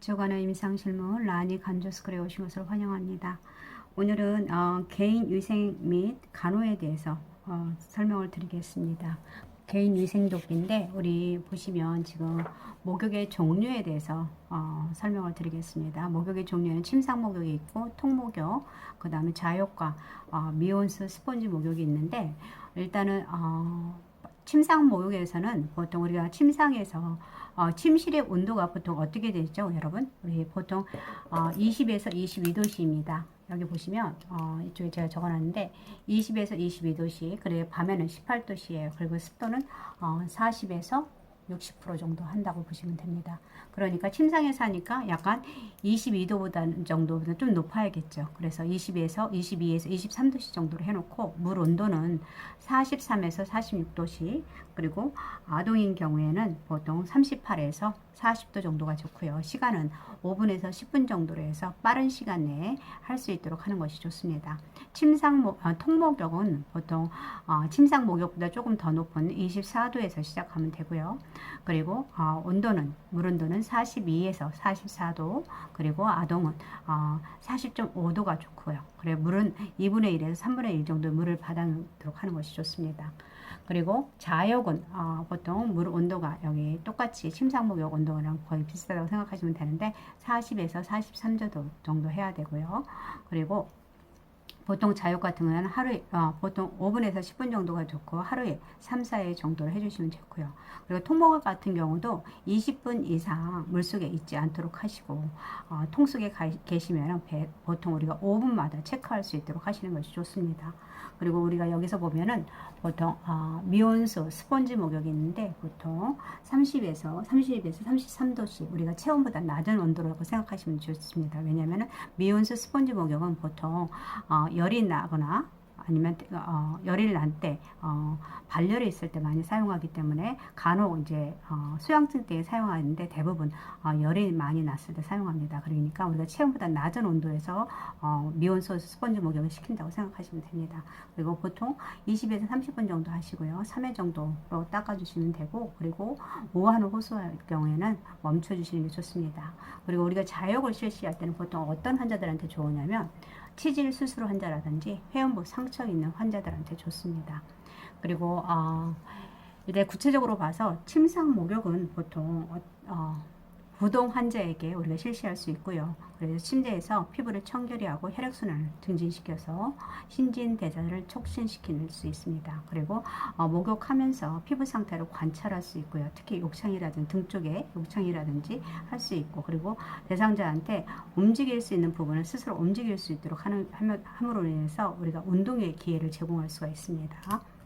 주간의 임상실무 라니 간조스쿨에 오신 것을 환영합니다. 오늘은 어, 개인 위생 및 간호에 대해서 어, 설명을 드리겠습니다. 개인 위생독인데 우리 보시면 지금 목욕의 종류에 대해서 어, 설명을 드리겠습니다. 목욕의 종류는 침상 목욕이 있고 통목욕, 그 다음에 자욕과 어, 미온수 스펀지 목욕이 있는데 일단은 어, 침상 목욕에서는 보통 우리가 침상에서 어, 침실의 온도가 보통 어떻게 되죠, 여러분? 우리 보통 어, 20에서 22도씨입니다. 여기 보시면 어, 이쪽에 제가 적어놨는데 20에서 22도씨, 그리고 밤에는 18도씨예요. 그리고 습도는 어, 40에서 60% 정도 한다고 보시면 됩니다. 그러니까 침상에 사니까 약간 22도보다 정도보다 좀 높아야겠죠. 그래서 20에서 22에서 23도씨 정도로 해놓고 물 온도는 43에서 46도씨 그리고 아동인 경우에는 보통 38에서 40도 정도가 좋고요. 시간은 5분에서 10분 정도로 해서 빠른 시간 내에 할 수 있도록 하는 것이 좋습니다. 침상 목, 아, 통목욕은 보통 어, 침상 목욕보다 조금 더 높은 24도에서 시작하면 되고요. 그리고 어, 온도는 물 온도는 42에서 44도 그리고 아동은 어, 40.5도가 좋고요. 그래 물은 2분의 1에서 3분의 1 정도 물을 받아놓도록 하는 것이 좋습니다. 그리고 자욕은 어, 보통 물 온도가 여기 똑같이 침상목욕 온도랑 거의 비슷하다고 생각하시면 되는데 40에서 43도 정도 해야 되고요. 그리고 보통 자욕 같은 경우는 하루에 어, 보통 5분에서 10분 정도가 좋고 하루에 3, 4회 정도를 해주시면 좋고요. 그리고 통목욕 같은 경우도 20분 이상 물속에 있지 않도록 하시고 어, 통속에 가, 계시면 배, 보통 우리가 5분마다 체크할 수 있도록 하시는 것이 좋습니다. 그리고 우리가 여기서 보면은 보통 어, 미온수 스펀지 목욕이 있는데 보통 30에서 30에서 33도씩 우리가 체온보다 낮은 온도라고 생각하시면 좋습니다. 왜냐하면 미온수 스펀지 목욕은 보통 어, 열이 나거나 아니면 어, 열이 난 때 어, 발열이 있을 때 많이 사용하기 때문에 간혹 이제 어, 수양증 때 사용하는데 대부분 어, 열이 많이 났을 때 사용합니다. 그러니까 우리가 체온보다 낮은 온도에서 어, 미온소 스펀지 목욕을 시킨다고 생각하시면 됩니다. 그리고 보통 20에서 30분 정도 하시고요. 3회 정도로 닦아주시면 되고 그리고 오한을 호소할 경우에는 멈춰주시는 게 좋습니다. 그리고 우리가 자욕을 실시할 때는 보통 어떤 환자들한테 좋으냐면 치질 수술 환자라든지 회원부 상처 있는 환자들한테 좋습니다. 그리고 어, 이제 구체적으로 봐서 침상 목욕은 보통 어, 어, 부동 환자에게 우리가 실시할 수 있고요. 그래서 침대에서 피부를 청결히 하고 혈액순환을 증진시켜서 신진대사를 촉진시킬 수 있습니다. 그리고 어, 목욕하면서 피부 상태를 관찰할 수 있고요. 특히 욕창이라든지 등 쪽에 욕창이라든지 할 수 있고 그리고 대상자한테 움직일 수 있는 부분을 스스로 움직일 수 있도록 하는 함으로 인해서 우리가 운동의 기회를 제공할 수가 있습니다.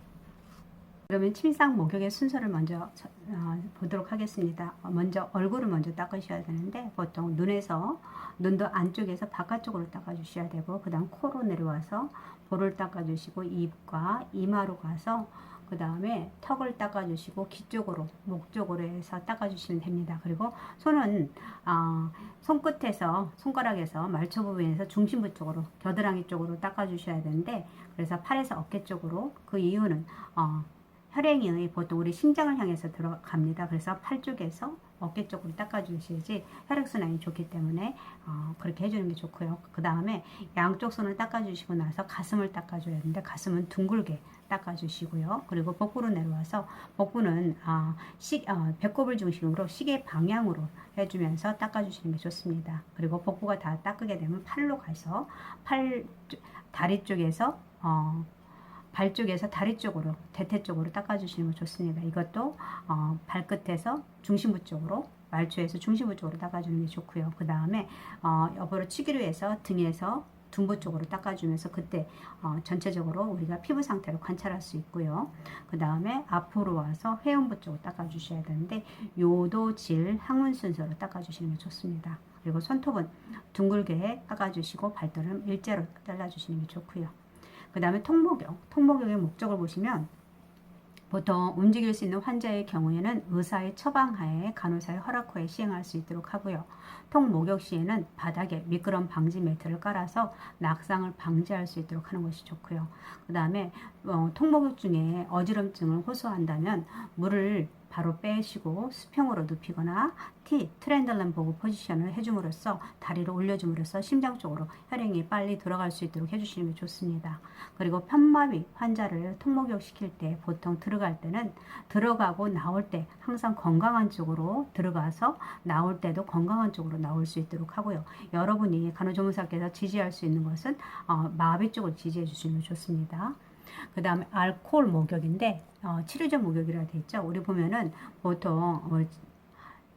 그러면 침상 목욕의 순서를 먼저 어, 보도록 하겠습니다. 어, 먼저 얼굴을 먼저 닦으셔야 되는데 보통 눈에서 눈도 안쪽에서 바깥쪽으로 닦아주셔야 되고 그 다음 코로 내려와서 볼을 닦아주시고 입과 이마로 가서 그 다음에 턱을 닦아주시고 귀 쪽으로 목 쪽으로 해서 닦아주시면 됩니다. 그리고 손은 어, 손끝에서 손가락에서 말초 부분에서 중심부 쪽으로 겨드랑이 쪽으로 닦아주셔야 되는데 그래서 팔에서 어깨 쪽으로 그 이유는 어, 혈행이 보통 우리 심장을 향해서 들어갑니다. 그래서 팔 쪽에서 어깨 쪽으로 닦아주셔야지 혈액순환이 좋기 때문에 어, 그렇게 해주는 게 좋고요. 그 다음에 양쪽 손을 닦아주시고 나서 가슴을 닦아줘야 되는데 가슴은 둥글게 닦아주시고요. 그리고 복부로 내려와서 복부는 어, 시, 어, 배꼽을 중심으로 시계 방향으로 해주면서 닦아주시는 게 좋습니다. 그리고 복부가 다 닦게 되면 팔로 가서 팔 다리 쪽에서 어, 발 쪽에서 다리 쪽으로 대퇴 쪽으로 닦아주시는 거 좋습니다. 이것도 어, 발끝에서 중심부 쪽으로 말초에서 중심부 쪽으로 닦아주는 게 좋고요. 그 다음에 어, 옆으로 치기로 해서 등에서 둔부 쪽으로 닦아주면서 그때 어, 전체적으로 우리가 피부 상태를 관찰할 수 있고요. 그 다음에 앞으로 와서 회음부 쪽으로 닦아주셔야 되는데 요도, 질, 항문 순서로 닦아주시는 게 좋습니다. 그리고 손톱은 둥글게 깎아주시고 발등은 일자로 잘라주시는 게 좋고요. 그 다음에 통목욕. 통목욕의 목적을 보시면 보통 움직일 수 있는 환자의 경우에는 의사의 처방하에 간호사의 허락 후에 시행할 수 있도록 하고요. 통목욕 시에는 바닥에 미끄럼 방지 매트를 깔아서 낙상을 방지할 수 있도록 하는 것이 좋고요. 그 다음에 어, 통목욕 중에 어지럼증을 호소한다면 물을 바로 빼시고 수평으로 눕히거나 T 트렌들렌 보고 포지션을 해줌으로써 다리를 올려줌으로써 심장 쪽으로 혈행이 빨리 들어갈 수 있도록 해주시는 게 좋습니다. 그리고 편마비 환자를 통목욕 시킬 때 보통 들어갈 때는 들어가고 나올 때 항상 건강한 쪽으로 들어가서 나올 때도 건강한 쪽으로 나올 수 있도록 하고요. 여러분이 간호조무사께서 지지할 수 있는 것은 어, 마비 쪽을 지지해 주시면 좋습니다. 그 다음에 알코올 목욕인데 어, 치료적 목욕이라 되어 있죠. 우리 보면은 보통 어,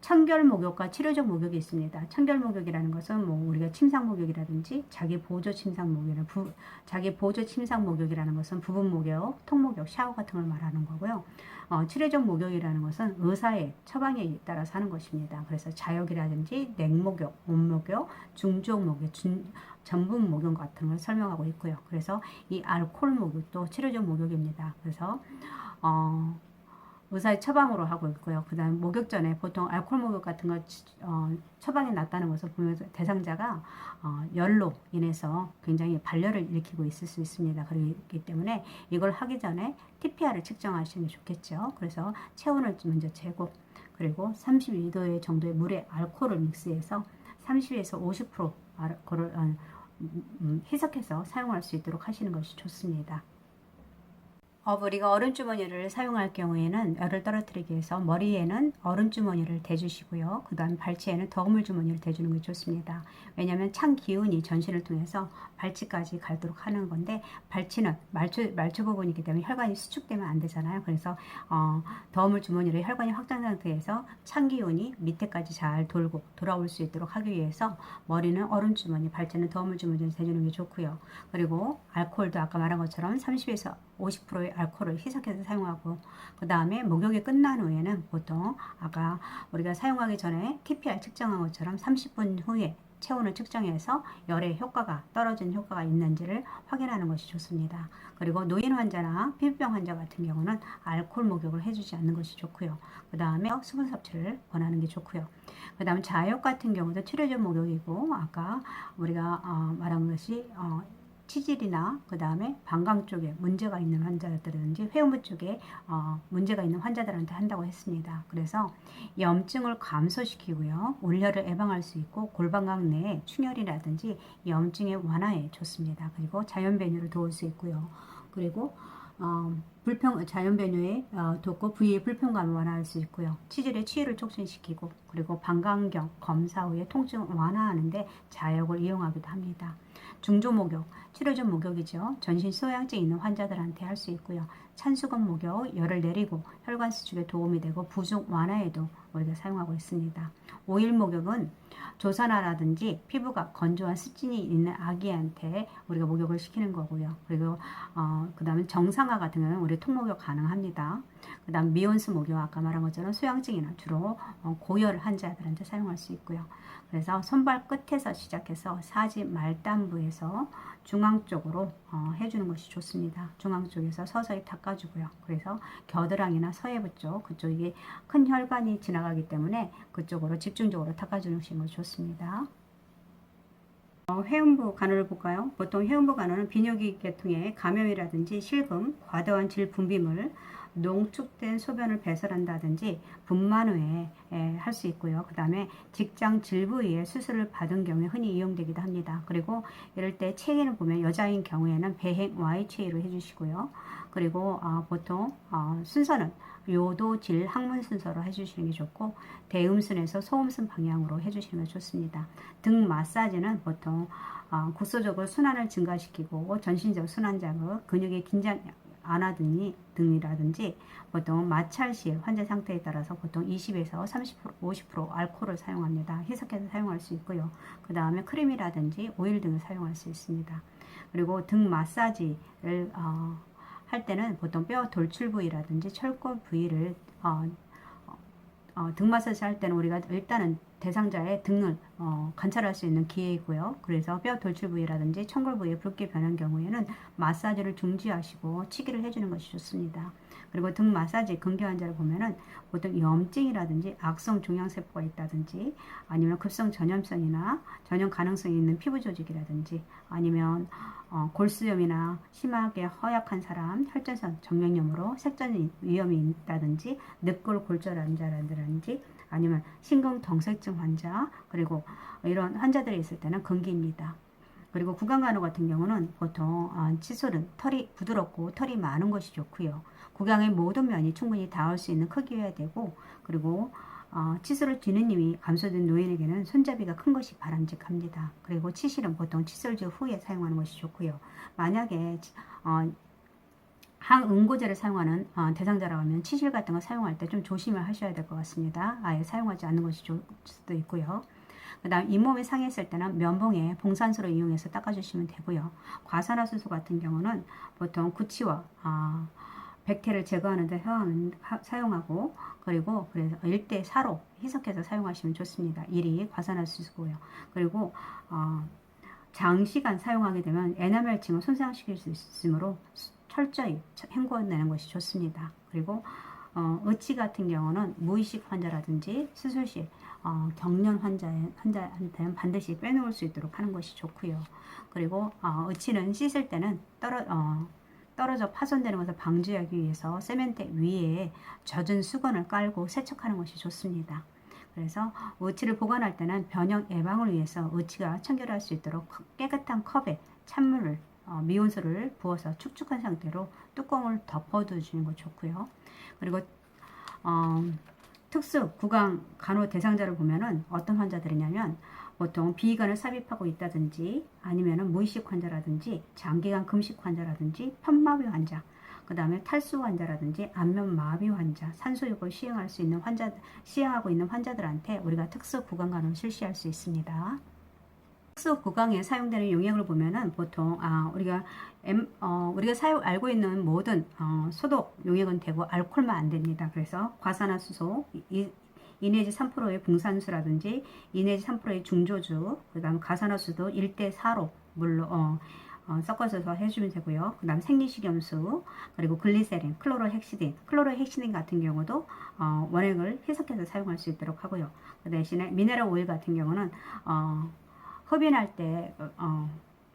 청결 목욕과 치료적 목욕이 있습니다. 청결 목욕이라는 것은 뭐 우리가 침상 목욕이라든지 자기 보조 침상 목욕이나 부, 자기 보조 침상 목욕이라는 것은 부분 목욕, 통 목욕, 샤워 같은 걸 말하는 거고요. 어, 치료적 목욕이라는 것은 의사의 처방에 따라서 하는 것입니다. 그래서 자욕이라든지 냉목욕, 온목욕, 중족 목욕, 중, 전분 목욕 같은 걸 설명하고 있고요. 그래서 이 알코올 목욕도 치료적 목욕입니다. 그래서 어, 의사의 처방으로 하고 있고요. 그 다음 목욕 전에 보통 알코올 목욕 같은 거 어, 처방이 났다는 것을 보면 대상자가 어, 열로 인해서 굉장히 발열을 일으키고 있을 수 있습니다. 그렇기 때문에 이걸 하기 전에 TPR을 측정하시는 게 좋겠죠. 그래서 체온을 먼저 재고 그리고 32도 정도의 물에 알코올을 믹스해서 30에서 50% 알코올을 어, 음, 희석해서 사용할 수 있도록 하시는 것이 좋습니다. 어, 우리가 얼음 주머니를 사용할 경우에는 열을 떨어뜨리기 위해서 머리에는 얼음 주머니를 대주시고요. 그 다음 발치에는 더물 주머니를 대주는 게 좋습니다. 왜냐하면 찬 기운이 전신을 통해서 발치까지 가도록 하는 건데 발치는 말초, 말초 부분이기 때문에 혈관이 수축되면 안 되잖아요. 그래서 어, 더물 주머니를 혈관이 확장 상태에서 찬 기운이 밑에까지 잘 돌고 돌아올 수 있도록 하기 위해서 머리는 얼음 주머니, 발치는 더물 주머니를 대주는 게 좋고요. 그리고 알코올도 아까 말한 것처럼 30에서 50%의 알코올을 희석해서 사용하고 그 다음에 목욕이 끝난 후에는 보통 아까 우리가 사용하기 전에 TPR 측정한 것처럼 30분 후에 체온을 측정해서 열의 효과가 떨어진 효과가 있는지를 확인하는 것이 좋습니다. 그리고 노인 환자나 피부병 환자 같은 경우는 알코올 목욕을 해주지 않는 것이 좋고요. 그 다음에 수분 섭취를 권하는 게 좋고요. 그 다음 자욕 같은 경우도 치료적 목욕이고 아까 우리가 어, 말한 것이 어, 치질이나 그 다음에 방광 쪽에 문제가 있는 환자들이든지 회음부 쪽에 어, 문제가 있는 환자들한테 한다고 했습니다. 그래서 염증을 감소시키고요. 올혈을 예방할 수 있고 골반각 내에 충혈이라든지 염증의 완화에 좋습니다. 그리고 자연 배뇨를 도울 수 있고요. 그리고 어, 불평 자연 배뇨에 어, 돕고 부위의 불편감을 완화할 수 있고요. 치질의 치유를 촉진시키고 그리고 방광경 검사 후에 통증을 완화하는데 자역을 이용하기도 합니다. 중조 목욕, 치료적 목욕이죠. 전신 소양증 있는 환자들한테 할 수 있고요. 찬수건 목욕, 열을 내리고 혈관 수축에 도움이 되고 부종 완화에도 우리가 사용하고 있습니다. 오일 목욕은 조산화라든지 피부가 건조한 습진이 있는 아기한테 우리가 목욕을 시키는 거고요. 그리고 어, 그 다음에 정상화 같은 경우는 우리 통목욕 가능합니다. 그 다음 미온수 목욕 아까 말한 것처럼 수양증이나 주로 어, 고열 환자들한테 사용할 수 있고요. 그래서 손발 끝에서 시작해서 사지 말단부에서 중앙 쪽으로 어, 해주는 것이 좋습니다. 중앙 쪽에서 서서히 닦아주고요. 그래서 겨드랑이나 서해부 쪽 그쪽이 큰 혈관이 지나가기 때문에 그쪽으로 집중적으로 닦아주는 것이 좋습니다. 어, 회음부 간호를 볼까요? 보통 회음부 간호는 비뇨기 계통의 감염이라든지 실금, 과도한 질 분비물, 농축된 소변을 배설한다든지 분만 후에 할 수 있고요. 그 다음에 직장 질 부위에 수술을 받은 경우에 흔히 이용되기도 합니다. 그리고 이럴 때 체위를 보면 여자인 경우에는 배행 Y 체위로 해주시고요. 그리고 어, 보통 어, 순서는 요도 질 항문 순서로 해주시는 게 좋고 대음순에서 소음순 방향으로 해주시면 좋습니다. 등 마사지는 보통 어, 국소적으로 순환을 증가시키고 전신적 순환 자극, 근육의 긴장 안 하더니 등이라든지 보통 마찰 시 환자 상태에 따라서 보통 20에서 30% 50% 알코올을 사용합니다. 희석해서 사용할 수 있고요. 그 다음에 크림이라든지 오일 등을 사용할 수 있습니다. 그리고 등 마사지를 어, 할 때는 보통 뼈 돌출 부위라든지 철골 부위를 어, 어, 등 마사지 할 때는 우리가 일단은 대상자의 등을 어, 관찰할 수 있는 기회이고요. 그래서 뼈 돌출 부위라든지 청골 부위에 붉게 변한 경우에는 마사지를 중지하시고 치기를 해주는 것이 좋습니다. 그리고 등 마사지 근개 환자를 보면은 보통 염증이라든지 악성 종양세포가 있다든지 아니면 급성 전염성이나 전염 가능성이 있는 피부 조직이라든지 아니면 어, 골수염이나 심하게 허약한 사람, 혈전선 정맥염으로 색전 위험이 있다든지 늑골 골절 환자라든지 아니면 심근경색증 환자 그리고 이런 환자들이 있을 때는 금기입니다. 그리고 구강간호 같은 경우는 보통 어, 치솔은 털이 부드럽고 털이 많은 것이 좋고요. 구강의 모든 면이 충분히 닿을 수 있는 크기여야 되고 그리고 어, 치솔을 뒤는 힘이 감소된 노인에게는 손잡이가 큰 것이 바람직합니다. 그리고 치실은 보통 치솔제 후에 사용하는 것이 좋고요. 만약에 어, 항응고제를 사용하는 어, 대상자라고 하면 치실 같은 거 사용할 때 좀 조심을 하셔야 될 것 같습니다. 아예 사용하지 않는 것이 좋을 수도 있고요. 그 다음 잇몸이 상했을 때는 면봉에 봉산수를 이용해서 닦아주시면 되고요. 과산화수소 같은 경우는 보통 구치와 아, 백태를 제거하는 데 사용하고 그리고 그래서 1대 4로 희석해서 사용하시면 좋습니다. 1이 과산화수소고요. 그리고 어, 장시간 사용하게 되면 에나멜층을 손상시킬 수 있으므로 철저히 헹궈내는 것이 좋습니다. 그리고 어, 의치 같은 경우는 무의식 환자라든지 수술 시 어, 경련 환자, 환자한테는 반드시 빼놓을 수 있도록 하는 것이 좋고요. 그리고 어, 의치는 씻을 때는 떨어, 어, 떨어져 파손되는 것을 방지하기 위해서 세멘트 위에 젖은 수건을 깔고 세척하는 것이 좋습니다. 그래서 의치를 보관할 때는 변형 예방을 위해서 의치가 청결할 수 있도록 깨끗한 컵에 찬물을 어, 미온수를 부어서 축축한 상태로 뚜껑을 덮어두시는 거 좋고요. 그리고 어, 특수 구강 간호 대상자를 보면은 어떤 환자들이냐면 보통 비관을 삽입하고 있다든지 아니면은 무의식 환자라든지 장기간 금식 환자라든지 편마비 환자 그 다음에 탈수 환자라든지 안면 마비 환자, 산소욕을 시행할 수 있는 환자, 시행하고 있는 환자들한테 우리가 특수 구강 간호를 실시할 수 있습니다. 특수 구강에 사용되는 용액을 보면은 보통 아 우리가 M, 어, 우리가 사용 알고 있는 모든 어, 소독 용액은 되고 알코올만 안 됩니다. 그래서 과산화수소, 이, 2 내지 3%의 붕산수라든지 2 내지 3%의 중조주, 그다음 가산화수도 1대 4로 물로 어, 어, 섞어서 해주면 되고요. 그 다음 생리식염수, 그리고 글리세린, 클로로헥시딘, 클로로헥시딘 같은 경우도 어, 원액을 해석해서 사용할 수 있도록 하고요. 그 대신에 미네랄 오일 같은 경우는 어, 흡인할 때 어,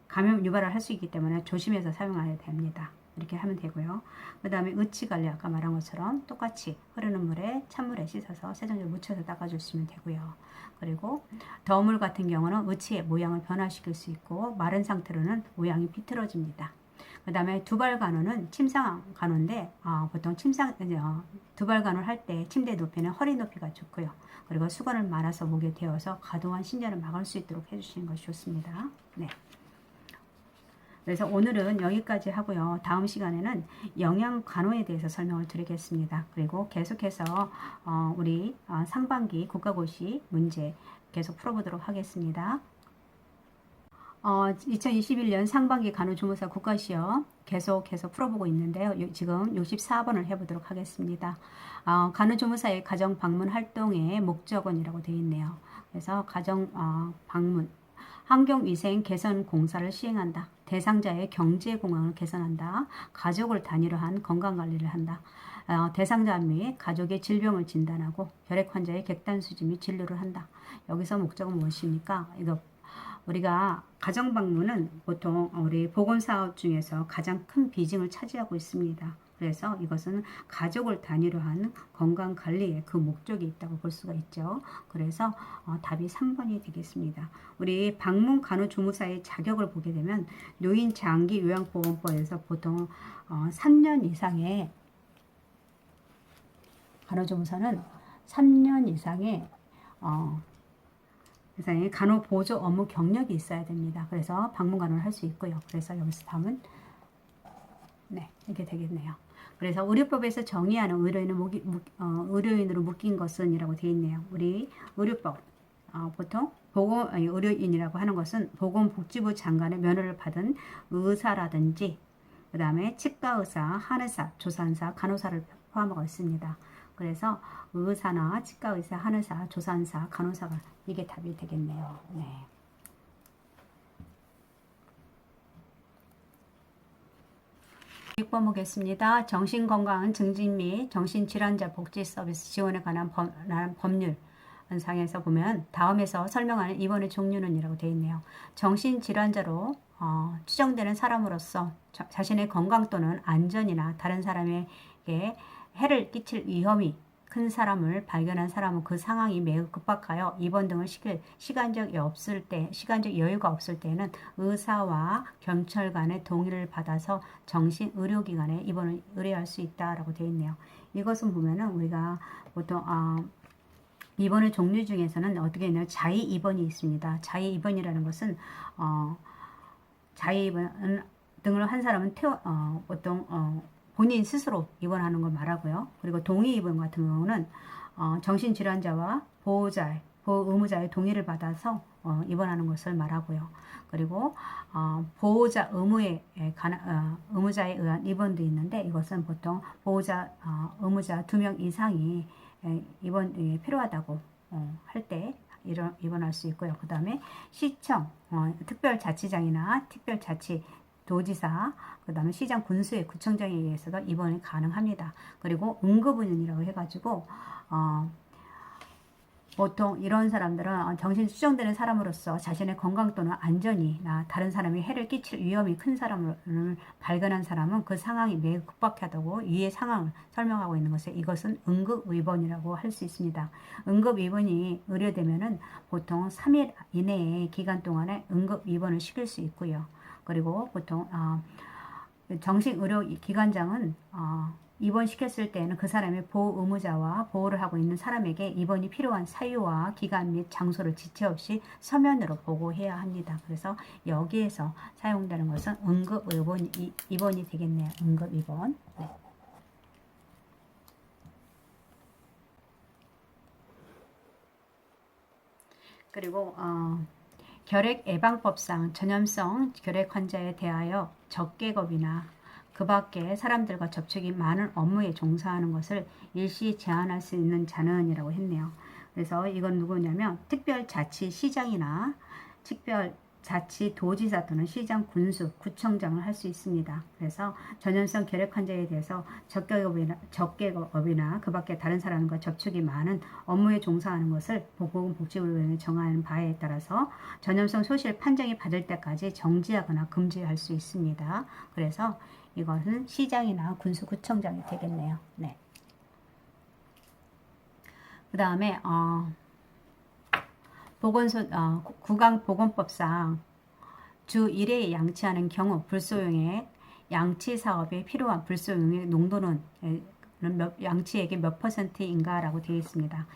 감염 유발을 할 수 있기 때문에 조심해서 사용해야 됩니다. 이렇게 하면 되고요. 그 다음에 의치 관리 아까 말한 것처럼 똑같이 흐르는 물에 찬물에 씻어서 세정제를 묻혀서 닦아주시면 되고요. 그리고 더물 같은 경우는 의치의 모양을 변화시킬 수 있고 마른 상태로는 모양이 비틀어집니다. 그 다음에 두발 간호는 침상 간호인데 어, 보통 침상 어, 두발 간호를 할 때 침대 높이는 허리 높이가 좋고요. 그리고 수건을 말아서 목에 대어서 과도한 신전을 막을 수 있도록 해주시는 것이 좋습니다. 네. 그래서 오늘은 여기까지 하고요. 다음 시간에는 영양 간호에 대해서 설명을 드리겠습니다. 그리고 계속해서 어, 우리 어, 상반기 국가고시 문제 계속 풀어보도록 하겠습니다. 어, 2021년 상반기 간호조무사 국가시험 계속해서 풀어보고 있는데요. 지금 64번을 해보도록 하겠습니다. 어, 간호조무사의 가정 방문 활동의 목적원이라고 되어 있네요. 그래서 가정 어, 방문 환경위생 개선 공사를 시행한다. 대상자의 경제 공황을 개선한다. 가족을 단위로 한 건강 관리를 한다. 어, 대상자 및 가족의 질병을 진단하고 혈액 환자의 객단 수지 및 진료를 한다. 여기서 목적은 무엇입니까? 이거 우리가 가정 방문은 보통 우리 보건 사업 중에서 가장 큰 비중을 차지하고 있습니다. 그래서 이것은 가족을 단위로 한 건강 관리의 그 목적이 있다고 볼 수가 있죠. 그래서 어, 답이 3번이 되겠습니다. 우리 방문 간호 조무사의 자격을 보게 되면 노인 장기 요양보험법에서 보통 어, 3년 이상의 간호조무사는 3년 이상의 어, 이상의 간호 보조 업무 경력이 있어야 됩니다. 그래서 방문 간호를 할 수 있고요. 그래서 여기서 답은 네 이렇게 되겠네요. 그래서 의료법에서 정의하는 의료인을 무기, 무, 어, 의료인으로 묶인 것은 이라고 되어 있네요. 우리 의료법 어, 보통 보건 아니, 의료인이라고 하는 것은 보건복지부 장관의 면허를 받은 의사라든지 그 다음에 치과 의사, 한의사, 조산사, 간호사를 포함하고 있습니다. 그래서 의사나 치과 의사, 한의사, 조산사, 간호사가 이게 답이 되겠네요. 네. 보겠습니다. 정신건강 증진 및 정신질환자 복지 서비스 지원에 관한 법, 란 법률 상에서 보면 다음에서 설명하는 입원의 종류는 이라고 되어 있네요. 정신질환자로 어, 추정되는 사람으로서 자, 자신의 건강 또는 안전이나 다른 사람에게 해를 끼칠 위험이 큰 사람을 발견한 사람은 그 상황이 매우 급박하여 입원 등을 시킬 시간적이 없을 때, 시간적 여유가 없을 때는 의사와 경찰관의 동의를 받아서 정신 의료기관에 입원을 의뢰할 수 있다라고 되어 있네요. 이것은 보면은 우리가 보통 아, 입원의 종류 중에서는 어떻게 있나요? 자의 입원이 있습니다. 자의 입원이라는 것은 어, 자의 입원 등을 한 사람은 태워, 어, 보통 어, 본인 스스로 입원하는 걸 말하고요. 그리고 동의 입원 같은 경우는 어, 정신질환자와 보호자, 보호 의무자의 동의를 받아서 어, 입원하는 것을 말하고요. 그리고 어, 보호자 의무에 관한 어, 의무자에 의한 입원도 있는데 이것은 보통 보호자 어, 의무자 두 명 이상이 에, 입원이 필요하다고 어, 할때 입원할 수 있고요. 그 다음에 시청, 어, 특별자치장이나 특별자치 도지사, 그 다음에 시장 군수의 구청장에 의해서도 입원이 가능합니다. 그리고 응급은행이라고 해가지고, 어, 보통 이런 사람들은 정신 수정되는 사람으로서 자신의 건강 또는 안전이나 다른 사람이 해를 끼칠 위험이 큰 사람을 발견한 사람은 그 상황이 매우 급박하다고 위의 상황을 설명하고 있는 것에 이것은 응급위번이라고 할 수 있습니다. 응급위번이 의뢰되면은 보통 3일 이내의 기간 동안에 응급위번을 시킬 수 있고요. 그리고 보통 어, 정신의료 기관장은 어, 입원시켰을 때는 그 사람의 보호 의무자와 보호를 하고 있는 사람에게 입원이 필요한 사유와 기간 및 장소를 지체 없이 서면으로 보고해야 합니다. 그래서 여기에서 사용되는 것은 응급 입원, 입원이 되겠네요. 응급 입원. 네. 그리고 어, 결핵 예방법상 전염성 결핵 환자에 대하여 적개겁이나 그 밖에 사람들과 접촉이 많은 업무에 종사하는 것을 일시 제한할 수 있는 자는이라고 했네요. 그래서 이건 누구냐면 특별 자치 시장이나 특별 자치 도지사 또는 시장 군수, 구청장을 할 수 있습니다. 그래서 전염성 결핵 환자에 대해서 적격업이나, 적격업이나 그 밖에 다른 사람과 접촉이 많은 업무에 종사하는 것을 보건복지부에 정하는 바에 따라서 전염성 소실 판정이 받을 때까지 정지하거나 금지할 수 있습니다. 그래서 이것은 시장이나 군수 구청장이 되겠네요. 네. 그 다음에 어, 보건소 어, 구강 보건법상 주 1회에 양치하는 경우 불소용액 양치 사업에 필요한 불소용액 농도는 몇, 양치액의 몇 퍼센트인가라고 되어 있습니다.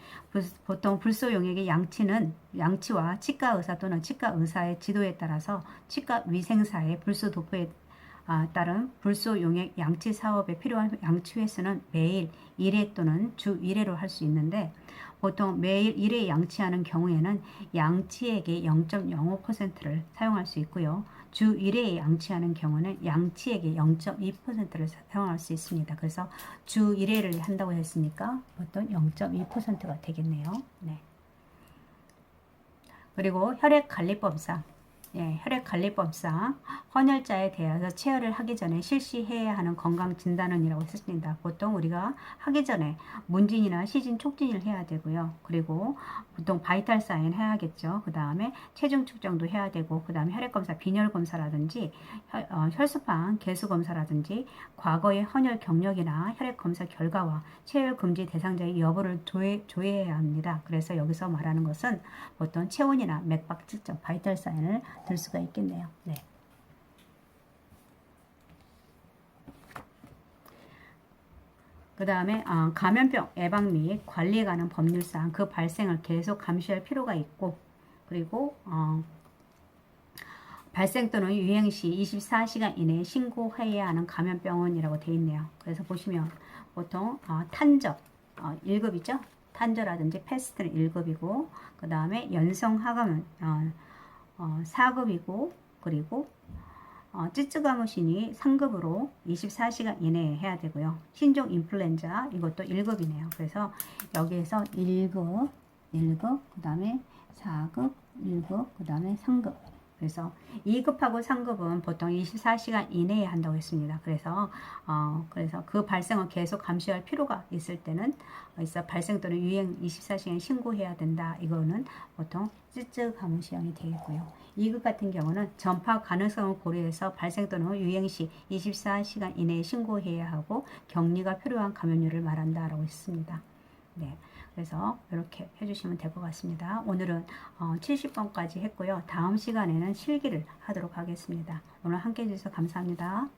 보통 불소용액의 양치는 양치와 치과 의사 또는 치과 의사의 지도에 따라서 치과 위생사의 불소 도포에 아, 따른 불소 용액 양치 사업에 필요한 양치 횟수는 매일 1회 또는 주 1회로 할 수 있는데 보통 매일 1회 양치하는 경우에는 양치액의 0.05%를 사용할 수 있고요. 주 1회 양치하는 경우는 양치액의 0.2%를 사용할 수 있습니다. 그래서 주 1회를 한다고 했으니까 보통 0.2%가 되겠네요. 네. 그리고 혈액 관리법상 예, 혈액관리법상 헌혈자에 대해서 체열을 하기 전에 실시해야 하는 건강진단원이라고 했습니다. 보통 우리가 하기 전에 문진이나 시진 촉진을 해야 되고요. 그리고 보통 바이탈 사인 해야겠죠. 그 다음에 체중 측정도 해야 되고 그 다음에 혈액검사 빈혈검사라든지 혈, 어, 혈수판 개수검사라든지 과거의 헌혈 경력이나 혈액검사 결과와 체열 금지 대상자의 여부를 조회, 조회해야 합니다. 그래서 여기서 말하는 것은 보통 체온이나 맥박 측정 바이탈 사인을 될 수가 있겠네요. 네. 그 다음에 어, 감염병 예방 및 관리에 관한 법률상 그 발생을 계속 감시할 필요가 있고 그리고 어, 발생 또는 유행 시 24시간 이내에 신고해야 하는 감염병원이라고 되어 있네요. 그래서 보시면 보통 어, 탄저 어, 1급이죠. 탄저라든지 패스트는 1급이고 그 다음에 연성 하감은 어, 어, 4급이고 그리고 어, 찌찌가무신이 3급으로 24시간 이내에 해야 되고요. 신종 인플루엔자 이것도 1급이네요. 그래서 여기에서 1급, 1급, 그 다음에 4급, 1급, 그 다음에 3급 그래서 2급하고 3급은 보통 24시간 이내에 한다고 했습니다. 그래서 어 그래서 그 발생을 계속 감시할 필요가 있을 때는 있어 발생 또는 유행 24시간 신고해야 된다. 이거는 보통 찌쯔 가문 시행이 되겠고요. 2급 같은 경우는 전파 가능성을 고려해서 발생 또는 유행 시 24시간 이내에 신고해야 하고 격리가 필요한 감염률을 말한다라고 했습니다. 네. 그래서 이렇게 해주시면 될 것 같습니다. 오늘은 어, 70번까지 했고요. 다음 시간에는 실기를 하도록 하겠습니다. 오늘 함께 해주셔서 감사합니다.